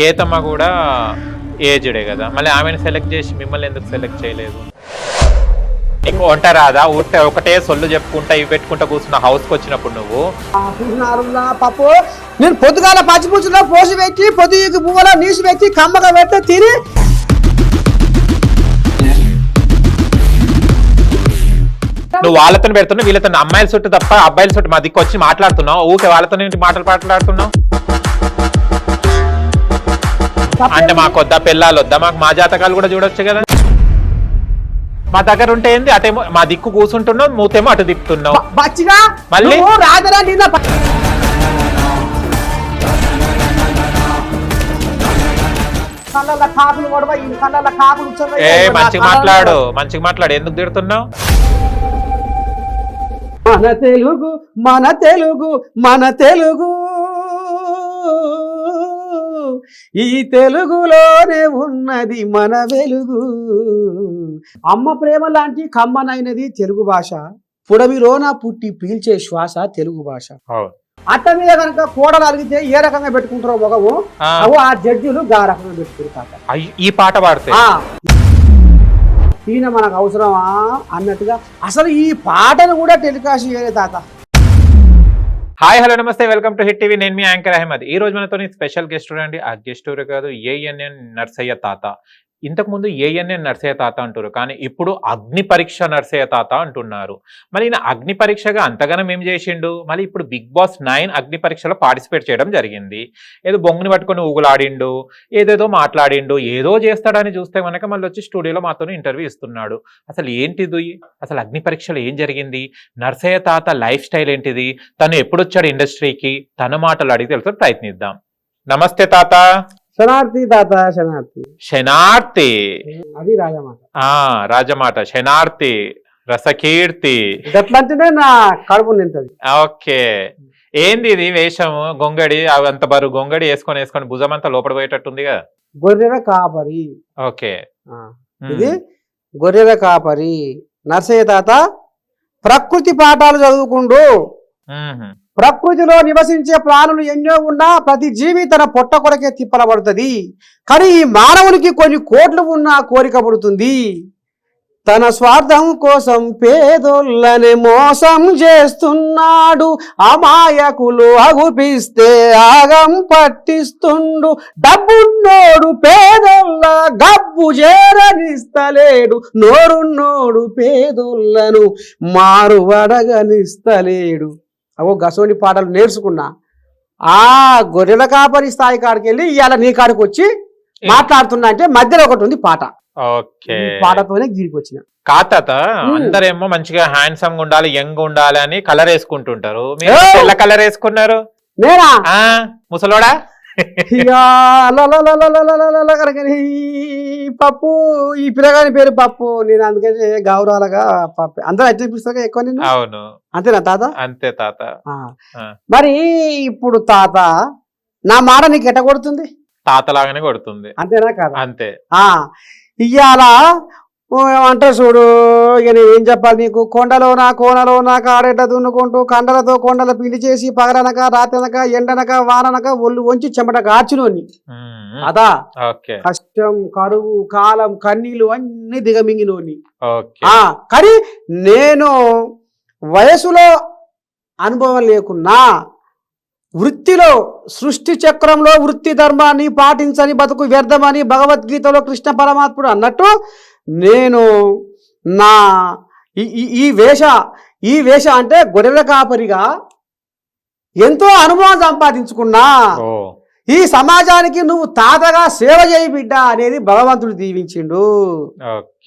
కేతమ్మ కూడా ఏజ్డే కదా. మళ్ళీ ఆమెను సెలెక్ట్ చేసి మిమ్మల్ని ఎందుకు సెలెక్ట్ చేయలేదు? నీకు వంట రాదా? ఊరికే ఒకటే సొల్లు చెప్పుకుంటా ఇవి పెట్టుకుంటా కూర్చున్న హౌస్కి వచ్చినప్పుడు నువ్వు? పప్పు. నేను పొద్దుగాల పచ్చిపుచ్చులో పోసి పెట్టి పొద్దుకి పువ్వులో నీసు పెట్టి కమ్మగా పెడితే తిని. నువ్వు వాళ్ళతో పెడుతున్నావు వీళ్ళతో అమ్మాయిల చుట్టూ తప్ప అబ్బాయిల చుట్టూ మా దిక్కు వచ్చి మాట్లాడుతున్నావు. ఊకే వాళ్ళతో మాటలు మాట్లాడుతున్నావు. అంటే మాకు వద్దా పిల్లలు వద్దా? మాకు మా జాతకాలు కూడా చూడొచ్చు కదా. మా దగ్గర ఉంటే ఏంది? అటేమో మా దిక్కు కూర్చుంటున్నావు మూతేమో అటు బచ్చిగా మళ్ళీ? నువ్వు రాజరా నిన్న ప- కళ్ళల్లో కాకులు కొడవ ఈ కళ్ళల్లో కాకులు ఉచ్చవ, ఏ ఈ మంచిగా కళ్ళల్లో- మాట్లాడు మంచిగా మాట్లాడు. ఎందుకు తిడుతున్నావు? మన తెలుగు మన తెలుగు మన తెలుగు. ఈ తెలుగులోనే ఉన్నది మన వెలుగు. అమ్మ ప్రేమ లాంటి కమ్మనైనది తెలుగు భాష. పుడమిలోన పుట్టి పీల్చే శ్వాస తెలుగు భాష. అట్ట మీద కనుక కూడలు అలిగితే ఏ రకంగా పెట్టుకుంటారో మొగము? ఆ, అవు ఆ జడ్జిలు గా రకంగా పెట్టుకుంటారు ఈ పాట పాడితే. ఆ. ఈయన మనకు అవసరమా? అన్నట్టుగా అసలు ఈ పాటను కూడా టెలికాస్ట్ చేయలేదు తాత. హాయ్ హలో నమస్తే వెల్కమ్ టు హిట్ టీవీ. నేను మీ యాంకర్ అహ్మద్. ఈ రోజు మనతో స్పెషల్ గెస్ట్ చూడండి. ఆ గెస్ట్ కాదు ఏఎన్ఎన్ నర్సయ్య తాత. ఇంతకుముందు ఏఎన్ఎన్ నర్సయ్య తాత అంటారు కానీ ఇప్పుడు అగ్ని పరీక్ష నర్సయ్య తాత అంటున్నారు. మరి ఈయన అగ్ని పరీక్షగా అంతగానం ఏం చేసిండు? మళ్ళీ ఇప్పుడు బిగ్ బాస్ నైన్ అగ్ని పరీక్షలో పార్టిసిపేట్ చేయడం జరిగింది. ఏదో బొంగుని పట్టుకొని ఊగులాడిండు ఏదేదో మాట్లాడిండు ఏదో చేస్తాడని చూస్తే కనుక మళ్ళీ వచ్చి స్టూడియోలో మాతో ఇంటర్వ్యూ ఇస్తున్నాడు. అసలు ఏంటిది? అసలు అగ్ని పరీక్షలో ఏం జరిగింది? నర్సయ్య తాత లైఫ్ స్టైల్ ఏంటిది? తను ఎప్పుడు వచ్చాడు ఇండస్ట్రీకి? తన మాటలు అడిగి తెలుసు ప్రయత్నిద్దాం. నమస్తే తాత. శనార్థి తాత శనార్థి. శనార్తి అది రాజమాట ఆ రాజమాట శనార్తి రసకీర్తి. గట్లంటేనే నా కడుపు నింతది. ఓకే. ఏంది ఇది వేషము? గొంగడి అంత బరువు గొంగడి వేసుకొని వేసుకొని భుజం అంతా లోపల పోయేటట్టుంది కదా. గొర్రెల కాపరి. ఓకే. ఇది గొర్రెల కాపరి. నర్సయ్య తాత ప్రకృతి పాఠాలు చదువుకుంటూ ఉమ్హు. ప్రకృతిలో నివసించే ప్రాణులు ఎన్నో ఉన్నా ప్రతి జీవి తన పొట్ట కొరకే తిప్పలబడుతుంది. కానీ ఈ మానవునికి కొన్ని కోట్లు ఉన్న కోరిక పడుతుంది. తన స్వార్థం కోసం పేదోళ్ళని మోసం చేస్తున్నాడు. అమాయకులు అగుపిస్తే ఆగం పట్టిస్తుండు. డబ్బున్నోడు పేదోళ్ళ గబ్బు చేరనిస్తలేడు నోరున్నోడు పేదోళ్ళను మారువడగనిస్తలేడు అవో గసోని పాటలు నేర్చుకున్నా ఆ గొర్రెల కాపరి స్థాయి కాడికి వెళ్ళి ఇవాళ నీ కాడికి వచ్చి మాట్లాడుతున్నా అంటే మధ్యలో ఒకటి ఉంది పాట. పాటతోనే గీడికి వచ్చిన. ఉమ్. అందరేమో మంచిగా హ్యాండ్సమ్గా ఉండాలి యంగ్ ఉండాలి అని కలర్ వేసుకుంటుంటారు. కలర్ వేసుకున్నారు? నేనా? ముసలోడా? పప్పు. ఈ పిల్లగాని పేరు పప్పు. నేను అందుకని గౌరవాలుగా పప్పు. అందరూ అట్లా చూపిస్తారు ఎక్కువ నేను అవును. అంతేనా తాత? అంతే తాత. మరి ఇప్పుడు తాత నా మాట నీకు ఎట్ట కొడుతుంది? తాతలాగానే కొడుతుంది. అంతేనా కాదు? అంతే. ఇవాళ ఇయ్యాల అంటే చూడు ఇక నేను ఏం చెప్పాలి నీకు? కొండలోన కోనలోన కాడెట్ట దున్నుకుంటూ కండలతో కొండల పిండి చేసి పగలనక రాత్రనక ఎండనక వాననక ఒళ్ళు వంచి చెమట కార్చినోని ఉమ్, అదా? కష్టం కరువు కాలం కన్నీళ్ళు అన్ని దిగమింగినోని కానీ నేను వయసులో అనుభవం లేకున్నా వృత్తిలో సృష్టి చక్రంలో వృత్తి ధర్మాన్ని పాటించని బతుకు వ్యర్థమని భగవద్గీతలో కృష్ణ పరమాత్ముడు అన్నట్టు నేను నా ఈ- వేష ఈ వేష అంటే గొర్రెల కాపరిగా ఎంతో అనుభవం సంపాదించుకున్నా. ఈ సమాజానికి నువ్వు తాతగా సేవ చేయి బిడ్డ అనేది భగవంతుడు దీవించిండు.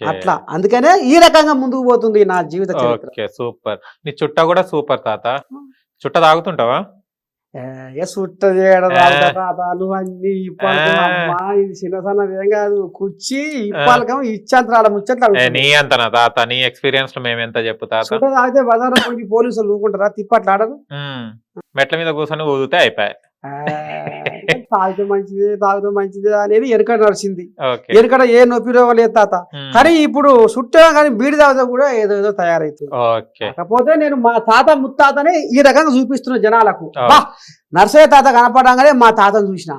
అట్లా. అందుకనే ఈ రకంగా ముందుకు పోతుంది నా జీవిత సూపర్. నీ చుట్ట కూడా సూపర్ తాత. చుట్ట తాగుతుంటావా? ఏ, ఏ సుట్ట చేయడం ఆ. రాదు తాత, నువ్వు అన్ని. అమ్మా ఇది చిన్న సన్నది ఏం కాదు. కుర్చీ ఇప్పలకం ఇచ్చంత్రాల ముచ్చట్లు. నీ అంతనా తాత నీ ఎక్స్పీరియన్స్ మేము ఎంత చెప్పు తాత? సుట్ట తాగితే బజార్ పోలీసులు ఊరుకుంటారా? తిప్పట్లు ఆడరు. మెట్ల మీద కూర్చొని ఊదితే అయిపోయాయి. తాగితే మంచిది తాగితే మంచిది అనేది ఎనకడ నడిచింది. ఎనకడ ఏ నొప్పి రోగం లేదు తాత. కానీ ఇప్పుడు చుట్టా కానీ బీడి తాగితే కూడా ఏదో ఏదో తయారవుతుంది ఓకే. కాకపోతే నేను మా తాత ముత్తాతని ఈ రకంగా చూపిస్తున్న జనాలకు. నర్సయ్య తాత కనపడంగానే మా తాతను చూసిన.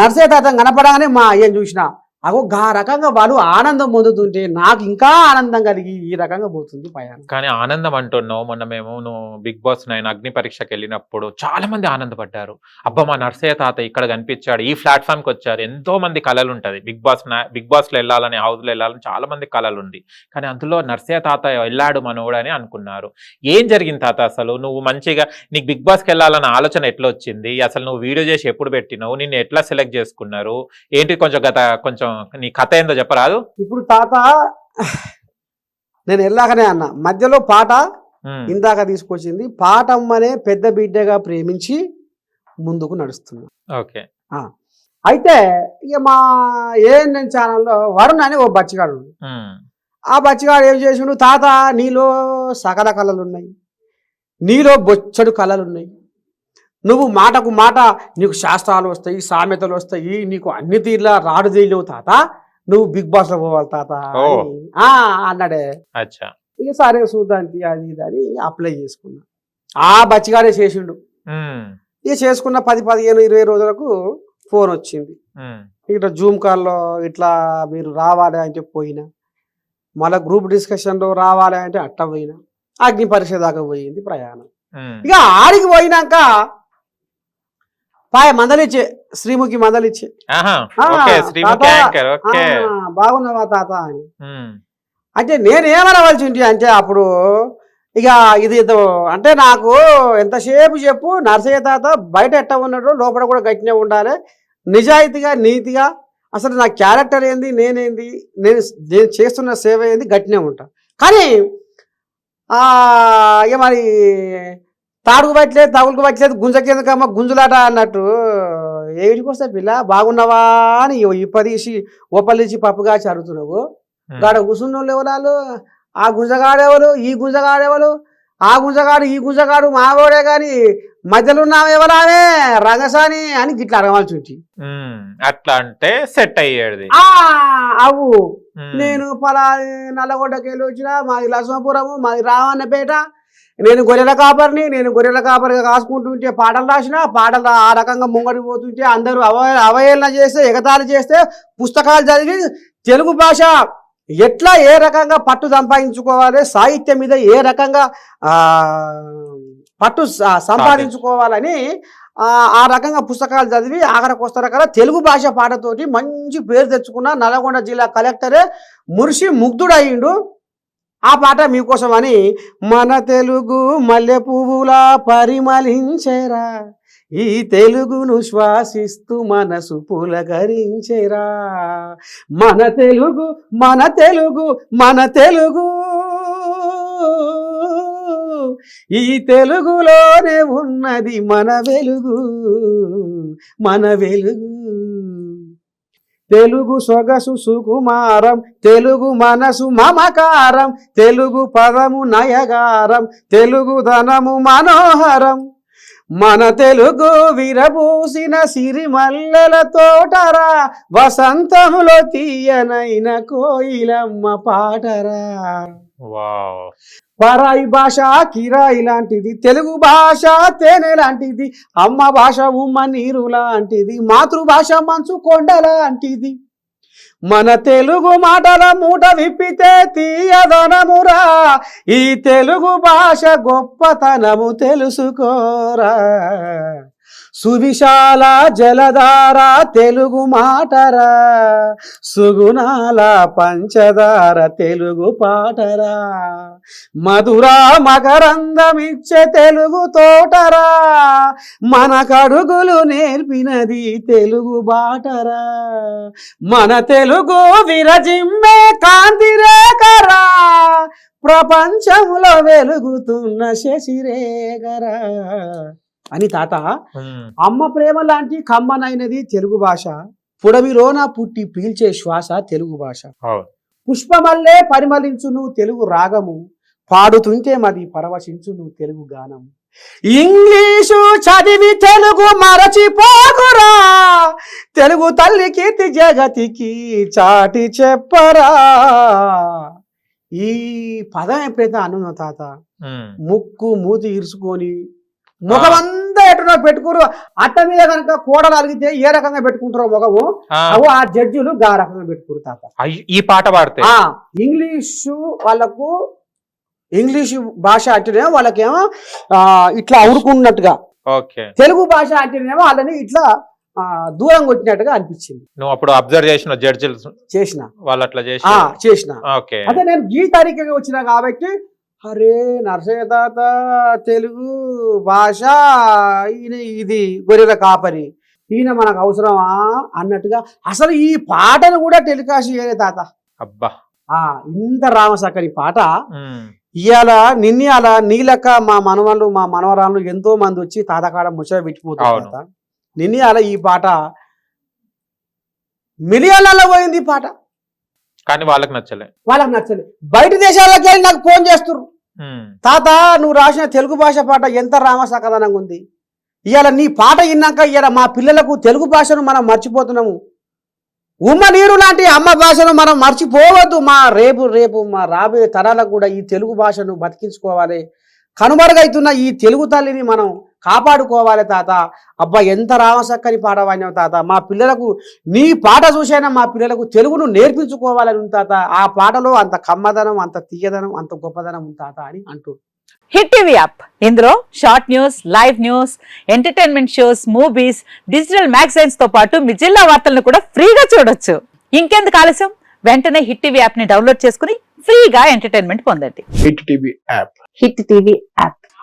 నర్సయ్య తాత కనపడంగానే మా అయ్యని చూసిన. అగో ఆ రకంగా వాళ్ళు ఆనందం పొందుతుంటే నాకు ఇంకా ఆనందం కలిగి ఈ రకంగా పోతుంది ప్రయాణం కానీ ఆనందం అంటున్నావు. మొన్న మేము నువ్వు బిగ్ బాస్ నైన్ అగ్ని పరీక్షకి వెళ్ళినప్పుడు చాలా మంది ఆనందపడ్డారు. అబ్బా మా నర్సయ్య తాత ఇక్కడ కనిపించాడు. ఈ ప్లాట్ఫామ్కి వచ్చారు. ఎంతో మంది కళలు ఉంటది. బిగ్ బాస్ బిగ్ బాస్లో వెళ్ళాలని హౌస్లో వెళ్ళాలని చాలా మంది కళలు ఉంది. కానీ అందులో నర్సయ్య తాత వెళ్ళాడు మనోడు అని అనుకున్నారు. ఏం జరిగింది తాత అసలు? నువ్వు మంచిగా నీకు బిగ్ బాస్కి వెళ్ళాలన్న ఆలోచన ఎట్లా వచ్చింది? అసలు నువ్వు వీడియో చేసి ఎప్పుడు పెట్టినావు? నిన్ను ఎట్లా సెలెక్ట్ చేసుకున్నారు? ఏంటి కొంచెం గత కొంచెం నీ కథ ఏందో చెప్పరాదు. ఇప్పుడు తాత నేను వెళ్ళాకనే అన్న. మధ్యలో పాట ఇందాక తీసుకొచ్చింది. పాటమ్మనే పెద్ద బిడ్డగా ప్రేమించి ముందుకు నడుస్తున్నా. ఓకే. అయితే ఇక మా ఏఎన్ఎన్ ఛానల్లో వరుణ్ అని ఓ బచ్చిగాడు ఆ బచ్చిగాడు ఏం చేసిండు? తాత నీలో సకల కళలు ఉన్నాయి నీలో బొచ్చడు కళలు ఉన్నాయి నువ్వు మాటకు మాట నీకు శాస్త్రాలు వస్తాయి సామెతలు వస్తాయి నీకు అన్ని తీర్లా రాడు తీయలేవు తాత. నువ్వు బిగ్ బాస్లో పోవాలి తాత అన్నాడే. ఇక సరే చూద్దానికి అది ఇది అని అప్లై చేసుకున్నా. ఆ బచ్చిగాడే చేసిండు. ఇక చేసుకున్న పది పదిహేను ఇరవై రోజులకు ఫోన్ వచ్చింది. ఇట్లా జూమ్ కాల్లో ఇట్లా మీరు రావాలి అంటే పోయినా. మళ్ళీ గ్రూప్ డిస్కషన్లో రావాలి అంటే అట్ట పోయినా. అగ్ని పరీక్ష దాకా పోయింది ప్రయాణం. ఇక ఆడికి పోయినాక పాయ మందలిచ్చే శ్రీముఖి మందలిచ్చే ఆహా, ఆ, ఓకే శ్రీముఖి తాత, యాంకర్ "ఆ, ఓకే బాగున్నావా తాత అని. అంటే నేను ఏమనవలసి ఉంటే అంటే అప్పుడు ఇక ఇది అంటే నాకు ఎంతసేపు చెప్పు నర్సయ్య తాత బయట ఎట్ట ఉన్నాడు లోపల కూడా గట్టినే ఉండాలి. నిజాయితీగా నీతిగా అసలు నా క్యారెక్టర్ ఏంది నేనేంది నేను నేను చేస్తున్న సేవ ఏంది గట్టినే ఉంటా. కానీ ఇక మరి తాడుకు పట్టలేదు తగులుకు పట్టలేదు గుంజకెందుకమ్మ గుంజులాట అన్నట్టు. ఏమిటికి వస్తే పిల్ల? బాగున్నావా అని ఇప్పదీసి ఒప్పలిసి పప్పుగా చదువుతున్నావు. గాడ కూర్చున్న ఎవరాలు ఆ గుంజగాడెవరు? ఈ గుంజగాడెవరు? ఆ గుంజగాడు ఈ గుంజగాడు మావోడే గాని మధ్యలో ఉన్నావు ఎవరావే రంగసాని అని గిట్లా అడగాల్సి ఉంటుంది ఉమ్, అట్లా అంటే సెట్ అయ్యేది. ఆ అవు. నేను పలా నల్లగొండకెళ్ళి వచ్చిన మాది లక్ష్మపురము మాది రావన్నపేట నేను గొర్రెల కాపరిని నేను గొర్రెల కాపరిగా కాసుకుంటుంటే పాటలు రాసిన పాటలు ఆ రకంగా ముంగడి పోతుంటే అందరూ అవ అవహేళన చేస్తే ఎగతాళి చేస్తే పుస్తకాలు చదివి తెలుగు భాష ఎట్లా ఏ రకంగా పట్టు సంపాదించుకోవాలి సాహిత్యం మీద ఏ రకంగా పట్టు సంపాదించుకోవాలని ఆ, రకంగా పుస్తకాలు చదివి ఆఖరికి వస్తారు తెలుగు భాష పాటతోటి మంచి పేరు తెచ్చుకున్న నల్గొండ జిల్లా కలెక్టరే మురిసి ముగ్ధుడయ్యిండు. ఆ పాట మీకోసం అని మన తెలుగు మల్లె పువ్వులా పరిమళించేరా. ఈ తెలుగును శ్వాసిస్తూ మనసు పులకరించేరా. మన తెలుగు మన తెలుగు మన తెలుగు. ఈ తెలుగులోనే ఉన్నది మన వెలుగు మన వెలుగు. తెలుగు సొగసు సుకుమారం తెలుగు మనసు మమకారం తెలుగు పదము నయగారం తెలుగు ధనము మనోహరం. మన తెలుగు విరబూసిన సిరిమల్లెల తోటరా వసంతములో తీయనైన కోయిలమ్మ పాటరా. పరాయి భాష కిరాయి లాంటిది. తెలుగు భాష తేనె లాంటిది. అమ్మ భాష ఉమ్మ నీరు లాంటిది. మాతృభాష మంచు కొండ లాంటిది. మన తెలుగు మాటల మూట విప్పితే తీయదనమురా. ఈ తెలుగు భాష గొప్పతనము తెలుసుకోరా. సువిశాల జలధార తెలుగు మాటరా సుగుణాల పంచదార తెలుగు పాటరా. మధురా మకరందమిచ్చే తెలుగు తోటరా మన కడుగులు నేర్పినది తెలుగు బాటరా. మన తెలుగు విరజిమ్మే కాంతిరేఖరా ప్రపంచంలో వెలుగుతున్న శశిరేఖరా. అని తాత అమ్మ ప్రేమ లాంటి కమ్మనైనది తెలుగు భాష పుడమిలోన పుట్టి పీల్చే శ్వాస తెలుగు భాష. పుష్పమల్లే పరిమళించును తెలుగు రాగము పాడుతుంటే మది పరవశించును తెలుగు గానం. ఇంగ్లీషు చదివి తెలుగు మరచిపోకురా తెలుగు తల్లి కీర్తి జగతికి చాటి చెప్పరా. ఈ పదం ఎప్పుడైతే అన్నున్నా తాత ముక్కు మూతి ఇరుసుకొని ముఖమంతా ఎటునో పెట్టుకోరు అట్ట మీద కనుక కోడలు అలిగితే ఏ రకంగా పెట్టుకుంటారో ఆ, అవు ఆ జడ్జిలు గా రకంగా పెట్టుకోరు తాత. ఈ పాట పాడితే? ఆ ఇంగ్లీషు వాళ్ళకు ఇంగ్లీషు భాష అంటేనేమో వాళ్ళకేమో ఆ, ఇట్లా అవుడుకున్నట్టుగా తెలుగు భాష అంటేనేమో వాళ్ళని ఇట్లా ఆ, దూరం కొట్టినట్టుగా అనిపించింది. నువ్వు అప్పుడు అబ్జర్వ్ చేసిన జడ్జిలు? చేసిన. వాళ్ళు అట్లా చేసి ఆ చేసిన. ఓకే. అదే నేను గీ తారీఖుగా వచ్చిన కాబట్టి అరే నరసయ్య తాత తెలుగు భాష. ఈయన ఇది గొర్రెల కాపరి. ఈయన మనకు అవసరమా? అన్నట్టుగా అసలు ఈ పాటను కూడా టెలికాస్ట్ చేయలే తాత. అబ్బా. ఆ ఇంత రామసక్కని పాట. ఇవాళ నిన్నయాల నీలక మా మనవాళ్ళు మా మనవరాళ్ళు ఎంతో మంది వచ్చి తాతకాడ ముచ్చట పెట్టిపోతారు. తాత. నిన్నయాల ఈ పాట మిలియన్లలో పోయింది ఈ పాట. కానీ వాళ్ళకి నచ్చలే. వాళ్ళకి నచ్చలేదు బయట దేశాలకు వెళ్ళి నాకు ఫోన్ చేస్తున్నారు తాత నువ్వు రాసిన తెలుగు భాష పాట ఎంత రామసకదనంగా ఉంది? ఇవాళ నీ పాట విన్నాక ఇవాళ మా పిల్లలకు తెలుగు భాషను మనం మర్చిపోతున్నాము. ఉమ్మ నీరు లాంటి అమ్మ భాషను మనం మర్చిపోవద్దు మా రేపు రేపు మా రాబోయే తరాలకు కూడా ఈ తెలుగు భాషను బతికించుకోవాలి. కనుమరుగైతున్న ఈ తెలుగు తల్లిని మనం కాపాడుకోవాలి తాత. అబ్బా ఎంత రామసక్కని పాట వాడినావు తాత. మా పిల్లలకు నీ పాట చూసైనా మా పిల్లలకు తెలుగును నేర్పించుకోవాలని ఉంది తాత. ఆ పాటలో అంత కమ్మదనం అంత తీయదనం అంత గొప్పదనం ఉంది తాత అని అంటూ. Hit TV app. ఇందులో short news live news entertainment shows movies digital మ్యాగజైన్స్తో పాటు మీ జిల్లా వార్తలను కూడా ఫ్రీగా చూడొచ్చు. ఇంకెందుకు ఆలస్యం? వెంటనే హిట్ టీవీ యాప్ని డౌన్లోడ్ చేసుకుని ఫ్రీగా ఎంటర్టైన్మెంట్ పొందండి. Hit TV app. Hit TV app.